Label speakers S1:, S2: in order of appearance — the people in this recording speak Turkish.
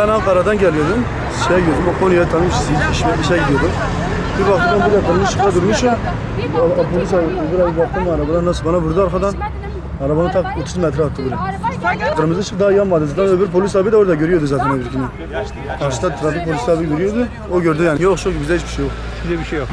S1: Ben Ankara'dan geliyordum. Şey gidiyordum, o Konya'ya tanımış işe, işe gidiyordum. Bir baktım ben burada tanımış, şurada durmuş ya. Polis abi, buraya bir baktım arabadan nasıl bana vurdu arkadan. Arabanı tak 30 metre attı buraya. Kırmızı ışık daha yanmadı. Zaten öbür polis abi de orada görüyordu zaten öbürkünü. Karşıda trafik polis abi görüyordu. O gördü yani. Yok şok bizde hiçbir şey yok.
S2: Size bir şey yok.